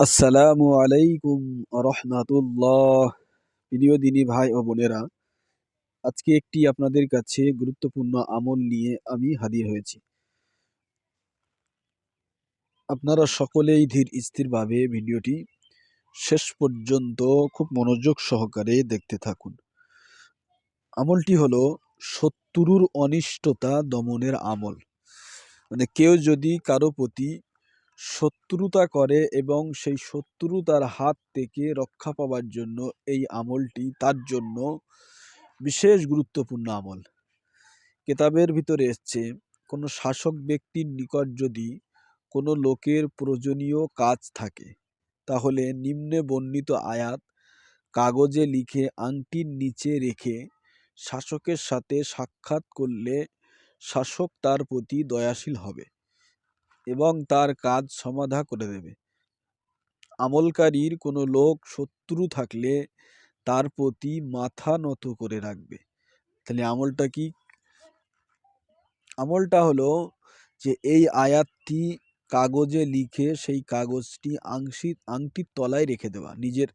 আসসালামু আলাইকুম রহমাতুল্লাহ। প্রিয় দিনী ভাই ও বোনেরা, আজকে একটি আপনাদের কাছে গুরুত্বপূর্ণ আমল নিয়ে আমি হাজির হয়েছি। আপনারা সকলেই ধীর স্থিরভাবে ভিডিওটি শেষ পর্যন্ত খুব মনোযোগ সহকারে দেখতে থাকুন। আমলটি হলো শত্রুর অনিষ্টতা দমনের আমল। মানে কেউ যদি কারও প্রতি শত্রুতা করে এবং সেই শত্রুতার হাত থেকে রক্ষা পাওয়ার জন্য এই আমলটি তার জন্য বিশেষ গুরুত্বপূর্ণ আমল। কেতাবের ভিতরে এসছে, কোনো শাসক ব্যক্তির নিকট যদি কোনো লোকের প্রয়োজনীয় কাজ থাকে, তাহলে নিম্নে বর্ণিত আয়াত কাগজে লিখে আংটির নিচে রেখে শাসকের সাথে সাক্ষাৎ করলে শাসক তার প্রতি দয়াশীল হবে। এবং তার কাজ সমাধা করে দেবে। আমলকারীর কোনো লোক শত্রু থাকলে তার প্রতি মাথা নত করে রাখবে। তাহলে আমলটা কি? আমলটা হলো যে, এই আয়াতটি কাগজে লিখে সেই কাগজটি আংশি আংটির তলায় রেখে দেওয়া, নিজের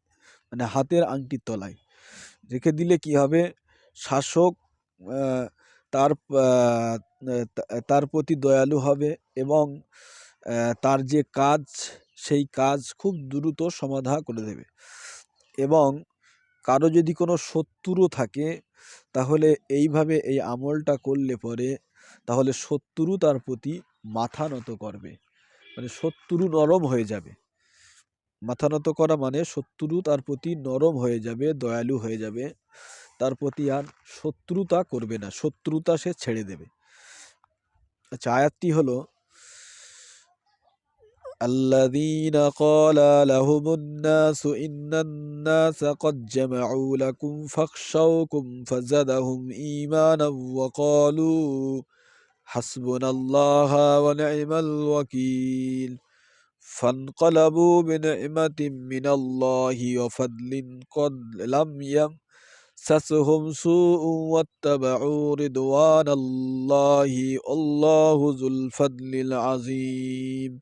মানে হাতের আংটির তলায়। রেখে দিলে কি হবে? শাসক তার তার প্রতি দয়ালু হবে এবং তার যে কাজ, সেই কাজ খুব দ্রুত সমাধা করে দেবে। এবং কারও যদি কোনো শত্রু থাকে, তাহলে এইভাবে এই আমলটা করলে পরে তাহলে শত্রু তার প্রতি মাথা নত করবে। মানে শত্রু নরম হয়ে যাবে। মাথা নত করা মানে শত্রু তার প্রতি নরম হয়ে যাবে, দয়ালু হয়ে যাবে। তার প্রতি আর শত্রুতা করবে না শত্রুতা সে ছেড়ে দেবে আচ্ছা আয়াতটি হলো الذين قال لهم الناس إن الناس قد جمعوا لكم فاخشوكم فزدهم إيمانا وقالوا حسبنا الله ونعم الوكيل فانقلبوا بنعمة من الله وفضل قد لم يمسسهم মাসাসহুম সুউওয়াত্তাবাউ রিদওয়ানাল্লাহি আল্লাহু যুল ফাদলিল আযীম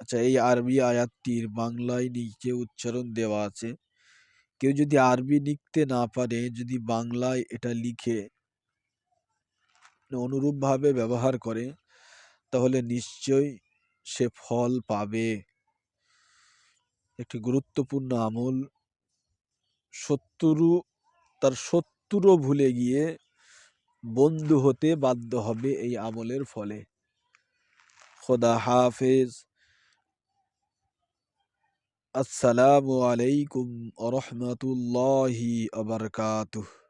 আচ্ছা এই আরবি আয়াতটির বাংলায় নিচে উচ্চারণ দেওয়া আছে। কেউ যদি আরবি লিখতে না পারে, যদি বাংলায় এটা লিখে অনুরূপভাবে ব্যবহার করে, তাহলে নিশ্চয়ই সে ফল পাবে। একটি গুরুত্বপূর্ণ আমল। শত্রু, তার শত্রুও ভুলে গিয়ে বন্ধু হতে বাধ্য হবে এই আমলের ফলে। খোদা হাফেজ। আসসালামু আলাইকুম রহমতুল্লাহি আবরকাতুহ